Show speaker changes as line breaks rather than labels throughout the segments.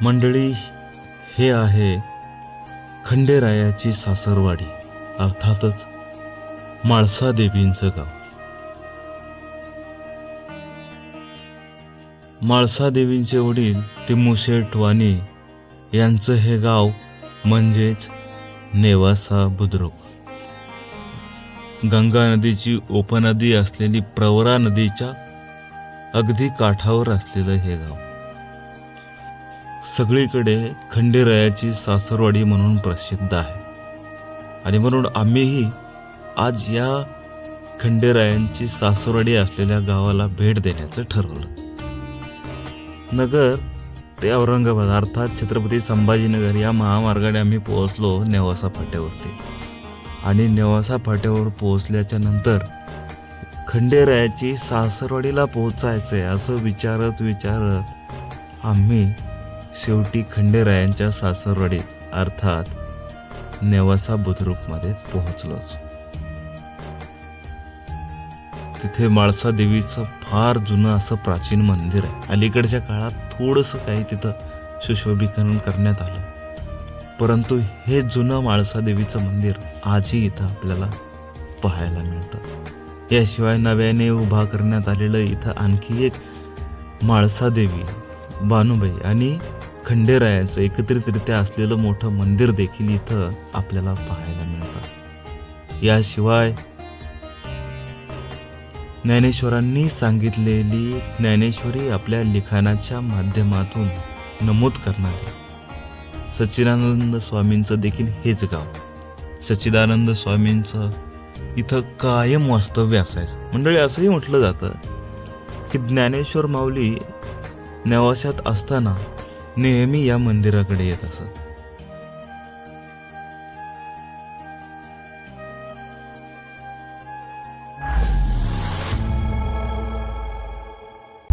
मंडळी हे आहे खंडेरायाची सासरवाडी अर्थातच माळसा देवींचं गाव. माळसा देवींचे वडील ते मुशेठ वाणी यांचं हे गाव म्हणजेच नेवासा बुद्रुक. गंगा नदीची उपनदी असलेली प्रवरा नदीच्या अगदी काठावर असलेलं हे गाव. सगळीकडे खंडेरायाची सासरवाडी म्हणून प्रसिद्ध आहे. आणि म्हणून आम्हीही आज या खंडेरायांची सासरवाडी असलेल्या गावाला भेट देण्याचं ठरवलं. नगर ते औरंगाबाद अर्थात छत्रपती संभाजीनगर या महामार्गाने आम्ही पोहोचलो नेवासा फाट्यावरती. आणि नेवासा फाट्यावर पोहोचल्याच्या नंतर खंडेरायाची सासरवाडीला पोहोचायचं आहे असं विचारत विचारत आम्ही शेवटी खंडेरायांच्या सासरवाडीत अर्थात नेवासा बुद्रुकमध्ये पोहोचलोच तिथे माळसा देवीचं फार जुनं असं प्राचीन मंदिर आहे. अलीकडच्या काळात थोडंसं काही तिथं सुशोभीकरण करण्यात आलं. परंतु हे जुनं माळसा देवीचं मंदिर आजही इथं आपल्याला पाहायला मिळतं. याशिवाय नव्याने उभा करण्यात आलेलं इथं आणखी एक माळसा देवी बानुबाई आणि खंडेरायाचं एकत्रितरित्या असलेलं मोठं मंदिर देखील इथं आपल्याला पाहायला मिळतं. याशिवाय ज्ञानेश्वरांनी सांगितलेली ज्ञानेश्वरी आपल्या लिखाणाच्या माध्यमातून नमूद करणारे सच्चिदानंद स्वामींचं देखील हेच गाव. सच्चिदानंद स्वामींचं इथं कायम वास्तव्य असायचं. मंडळी असंही म्हटलं जातं की ज्ञानेश्वर माऊली नेवाशात असताना नेहमी या मंदिराकडे येत असत.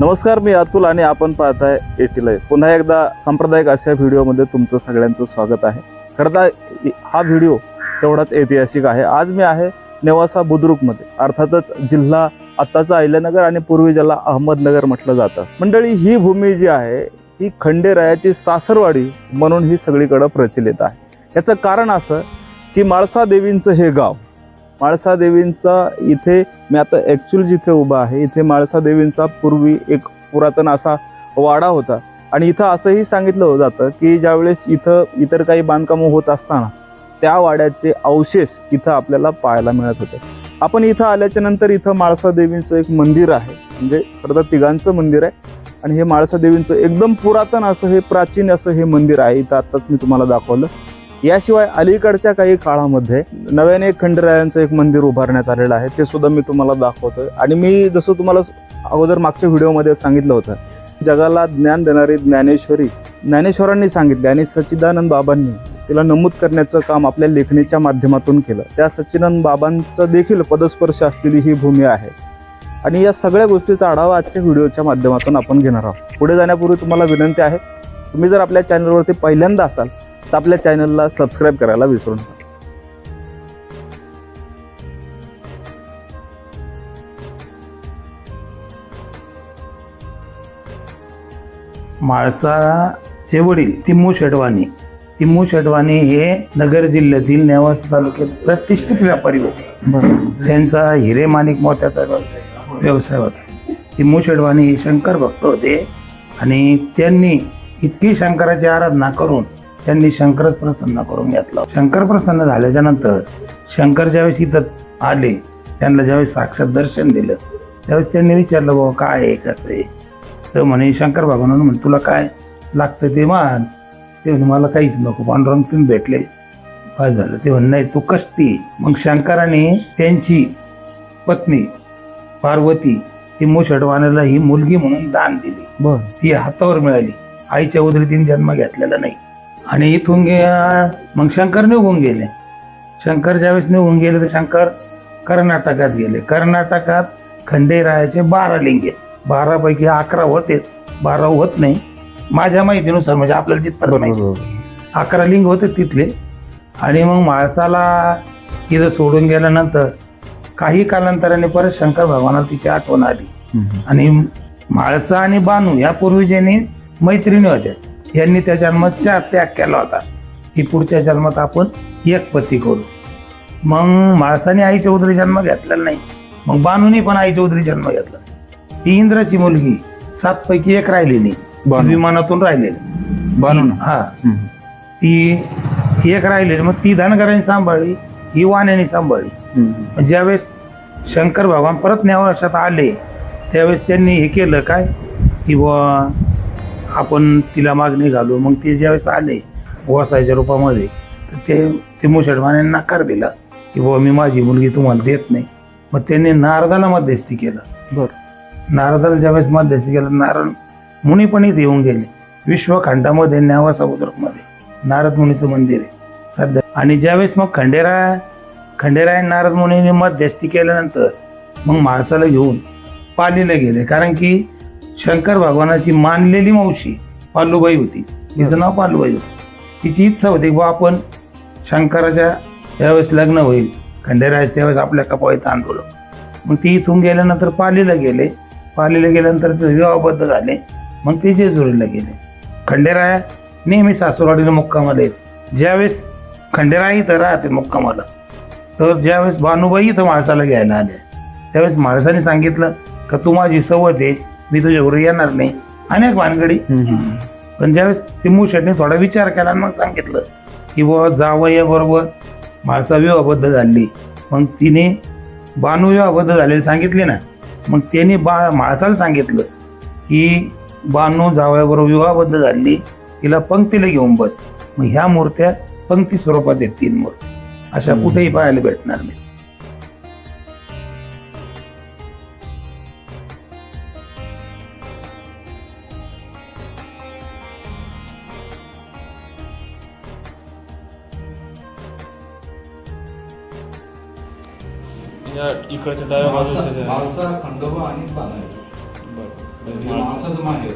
नमस्कार मी अतुल आणि आपण पाहताय एटीलय पुन्हा एकदा सांप्रदायिक अशा व्हिडिओमध्ये तुमचं सगळ्यांचं स्वागत आहे. खरं तर हा व्हिडिओ तेवढाच ऐतिहासिक आहे. आज मी आहे नेवासा बुद्रुकमध्ये. अर्थातच जिल्हा आत्ताचा अहिल्यानगर आणि पूर्वी ज्याला अहमदनगर म्हटलं जातं. मंडळी ही भूमी जी आहे ही खंडेरायाची सासरवाडी म्हणून ही सगळीकडं प्रचलित आहे. याचं कारण असं की माळसादेवींचं हे गाव माळसादेवींचा इथे मी आता ॲक्च्युअल जिथे उभा आहे इथे माळसादेवींचा पूर्वी एक पुरातन असा वाडा होता. आणि इथं असंही सांगितलं जातं की ज्यावेळेस इथं इतर काही बांधकामं होत असताना त्या वाड्याचे अवशेष इथं आपल्याला पाहायला मिळत होते. आपण इथं आल्याच्यानंतर इथं माळसादेवींचं एक मंदिर आहे. म्हणजे खरं तर तिघांचं मंदिर आहे. आणि हे माळसा देवींचं एकदम पुरातन असं हे प्राचीन असं हे मंदिर आहे इथं आत्ताच मी तुम्हाला दाखवलं. याशिवाय अलीकडच्या काही काळामध्ये नव्याने एक खंडरायांचं एक मंदिर उभारण्यात आलेलं आहे ते सुद्धा मी तुम्हाला दाखवतो आणि मी जसं तुम्हाला अगोदर मागच्या व्हिडिओमध्ये सांगितलं होतं जगाला ज्ञान देणारी ज्ञानेश्वरी ज्ञानेश्वरांनी सांगितले आणि सच्चिदानंद बाबांनी तिला नमूद करण्याचं काम आपल्या लेखणीच्या माध्यमातून केलं. त्या सच्चिदानंद बाबांचं देखील पदस्पर्श असलेली ही भूमी आहे. आणि या सगळ्या गोष्टीचा आढावा आजच्या व्हिडिओच्या माध्यमातून आपण घेणार आहोत. पुढे जाण्यापूर्वी तुम्हाला विनंती आहे तुम्ही जर आपल्या चॅनलवरती पहिल्यांदा असाल तर आपल्या चॅनलला सबस्क्राईब करायला विसरू नका.
माळसाचे वडील तिम्मू शेडवाणी तिम्मू शेडवाणी हे नगर जिल्ह्यातील नेवासा तालुक्यात प्रतिष्ठित व्यापारी होते. त्यांचा हिरे माणिक मोत्याचा व्यवसाय होता. तिम्मू शेडवाणी हे शंकर भक्त होते आणि त्यांनी इतकी शंकराची आराधना करून त्यांनी शंकरच प्रसन्न करून घेतला. शंकर प्रसन्न झाल्याच्यानंतर शंकर ज्यावेळेस इथं आले त्यांना ज्यावेळेस साक्षात दर्शन दिलं त्यावेळेस त्यांनी विचारलं बाबा काय आहे कसं आहे? तर म्हणे शंकर भगवान म्हणे तुला काय लागतं ते मान ते म्हणे मला काहीच नको पांडुरंग तुम्ही भेटले. काय झालं? ते म्हण नाही तू कष्टी. मग शंकराने त्यांची पत्नी पार्वती ही मुषडवानाला ही मुलगी म्हणून दान दिली.
बर.
ती हातावर मिळाली. आईच्या उदरीतीने जन्म घेतलेला नाही. आणि इथून गे मग शंकर निघून गेले. शंकर ज्यावेळेस निघून गेले तर शंकर कर्नाटकात गेले. कर्नाटकात खंडेरायाचे बारा लिंग आहेत. बारापैकी अकरा होते बारा होत नाही. माझ्या माहितीनुसार म्हणजे आपल्याला जिथपर्यंत माहिती. अकरा लिंग होते तिथले. आणि मग माळसाला इथं सोडून गेल्यानंतर काही कालांतराने परत शंकर भगवानाला तिची आठवण आली. आणि माळसा आणि बानू या पूर्वी ज्यांनी मैत्रिणी होत्या यांनी त्या जन्मात चार त्याग केला होता. की पुढच्या जन्मात आपण एक पती करू. मग माणसाने आईच्या उदरी जन्म घेतलेला नाही. मग बानूने पण आईच्या उदरी जन्म घेतला. ती इंद्राची मुलगी सात पैकी एक राहिलेली. विमानातून राहिलेली.
बानू ना?
हा. ती एक राहिलेली मग ती धनगरांनी सांभाळली. ही वाण्याने सांभाळली. ज्यावेळेस शंकर भगवान परत नेवाशात आले त्यावेळेस त्यांनी हे केलं काय? की बुवा आपण तिला मागणी घालू. मग ते ज्यावेळेस आले वसायच्या रूपामध्ये तर ते ते मुसलमानांनी नकार दिला. की बुवा मी माझी मुलगी तुम्हाला देत नाही. मग त्यांनी नारदाला मध्यस्थी केलं.
बरं.
नारदाला ज्यावेळेस मध्यस्थी केलं नारद मुनी पण इथे येऊन गेले. विश्वखंडामध्ये न्यावासा मध्ये नारद मुनीचं मंदिर आहे. सध्या. आणि ज्यावेळेस मग खंडेराय खंडेराय नारद मुनीने मध्यस्थी केल्यानंतर मग माणसाला घेऊन पालीला गेले. कारण की शंकर भगवानाची मानलेली मावशी पालूबाई होती. तिचं नाव पालूबाई होतं. तिची इच्छा होती की बुवा आपण शंकराच्या त्यावेळेस लग्न होईल. खंडेराज त्यावेळेस आपल्या कपाळीत आंदोलन. मग ती इथून गेल्यानंतर पालीला गेले. पालीला गेल्यानंतर ते विवाहबद्ध झाले. मग ते जेजुरीला गेले. खंडेराया नेहमी सासूरवाडीला मुक्कामाला येत. ज्यावेळेस खंडेराय इथं राहते मुक्कामाला. तर ज्यावेळेस भानुबाई इथं माणसाला घ्यायला आल्या त्यावेळेस माणसाने सांगितलं का तू माझी सवत आहे मी तुझ्या घरी येणार नाही. अनेक भानगडी. पण ज्यावेळेस टिंबू शेटने थोडा विचार केला आणि मग सांगितलं की बुवा जावं बरोबर. माणसा विवाहबद्ध झाली. मग तिने बानू विवाहबद्ध झालेली सांगितले ना मग त्याने बा माणसाला सांगितलं की बानू जावयाबरोबर विवाहबद्ध झाली तिला पंक्तीला घेऊन बस. मग ह्या मूर्त्या पंक्ती स्वरूपात आहेत तीन मूर्ती. अशा. कुठेही पाहायला भेटणार नाही.
या इकडच्या डाव्या
खंडोबा आणि. माणसाचं माहेर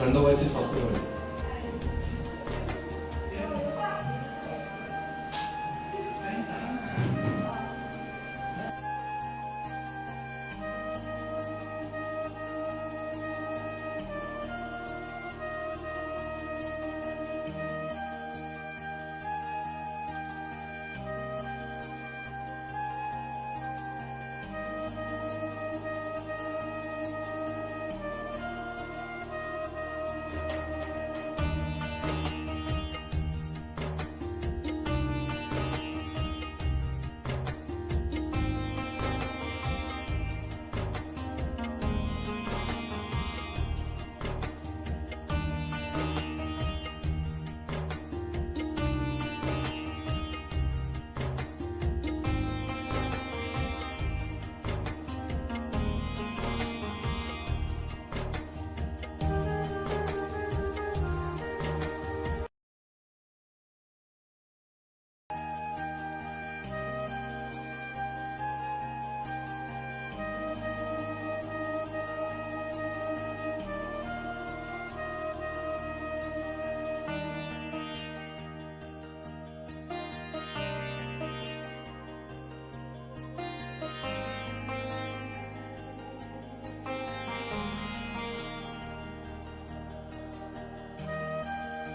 खंडोबाची सासूबाई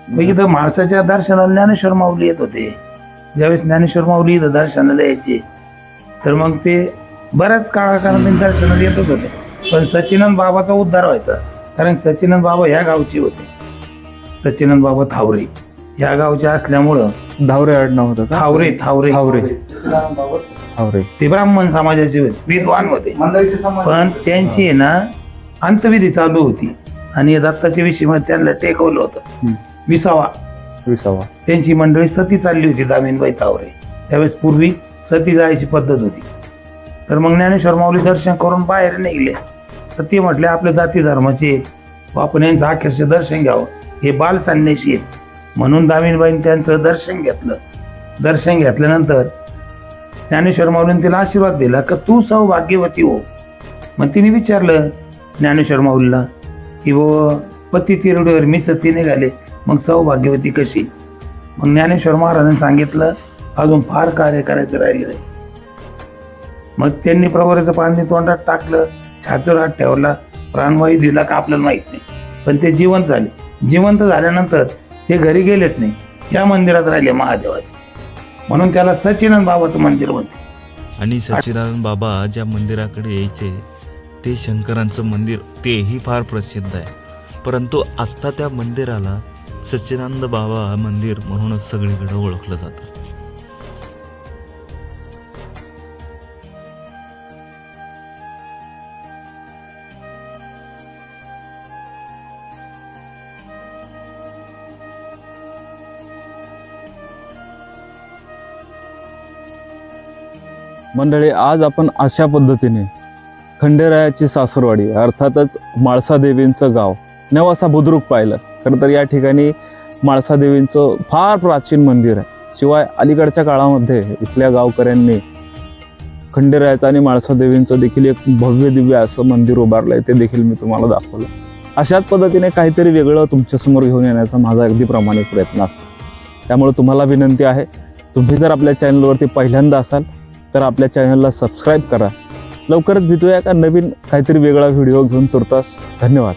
मग इथं माणसाच्या दर्शनाला ज्ञानेश्वर माऊली येत होते. ज्यावेळेस ज्ञानेश्वर माऊली इथं दर्शनाला यायचे तर मग ते बऱ्याच काळाकाळाने दर्शनाला येतच होते. पण सच्चिनंद बाबाचा उद्धार व्हायचा कारण सच्चिनंद बाबा ह्या गावचे होते. सच्चिनंद बाबा थावरे ह्या गावचे असल्यामुळं
धावरे आडनाव होतं का?
थावरे थावरे.
थावरे. थावरे.
ते ब्राह्मण समाजाचे होते विद्वान होते.
मंडळीचे समाज
पण त्यांची आहे ना अंतविधी चालू होती. आणि दत्ताच्या विषयी त्यांना टेकवलं होतं.
हम्म.
विसावा.
विसावा.
त्यांची मंडळी सती चालली होती दामिनबाई तावरे. त्यावेळेस पूर्वी सती जायची पद्धत होती. तर मग ज्ञानेश्वर माऊली दर्शन करून बाहेर निघले. तर ते म्हटले आपल्या जाती धर्माचे आपण यांचं अखेरचे दर्शन घ्यावं. हे बाल संन्यासी आहेत. म्हणून दामिनबाईंनी त्यांचं दर्शन घेतलं. दर्शन घेतल्यानंतर ज्ञानेश्वर माऊलीने तिला आशीर्वाद दिला का तू सौभाग्यवती हो. मग तिने विचारलं ज्ञानेश्वर माऊलीला की वो पती तिरडीवर मी सती निघाले. मग सौभाग्यवती कशी? मग ज्ञानेश्वर महाराजांनी सांगितलं अजून फार कार्य करायचं राहिलेलं आहे. मग त्यांनी प्रवराचं पाणी तोंडात टाकलं छातीवर हात ठेवला प्राणवायू दिला का आपल्याला माहीत नाही. पण ते जिवंत झाले. जिवंत झाल्यानंतर ते घरी गेलेच नाही. या मंदिरात राहिले महादेवाचे. म्हणून त्याला सचिनंद बाबाचं मंदिर म्हणते
आणि सच्चिदानंद बाबा ज्या मंदिराकडे यायचे ते शंकरांचं मंदिर तेही फार प्रसिद्ध आहे. परंतु आत्ता त्या मंदिराला सच्चिदानंद बाबा मंदिर म्हणूनच सगळीकडे ओळखलं जातं.
मंडळी आज आपण अशा पद्धतीने खंडेरायाची सासरवाडी अर्थातच माळसा देवींचं गाव नेवासा बुद्रुक पाहिलं. खरं तर या ठिकाणी माळसादेवींचं फार प्राचीन मंदिर आहे. शिवाय अलीकडच्या काळामध्ये इथल्या गावकऱ्यांनी खंडेरायाचं आणि माळसादेवींचं देखील एक भव्य दिव्य असं मंदिर उभारलंय ते देखील मी तुम्हाला दाखवलं. अशाच पद्धतीने काहीतरी वेगळं तुमच्यासमोर घेऊन येण्याचा माझा अगदी प्रामाणिक प्रयत्न असतो. त्यामुळे तुम्हाला विनंती आहे तुम्ही जर आपल्या चॅनलवरती पहिल्यांदा असाल तर आपल्या चॅनलला सबस्क्राईब करा. लवकरच भेटूया का नवीन काहीतरी वेगळा व्हिडिओ घेऊन तुर्तास. धन्यवाद.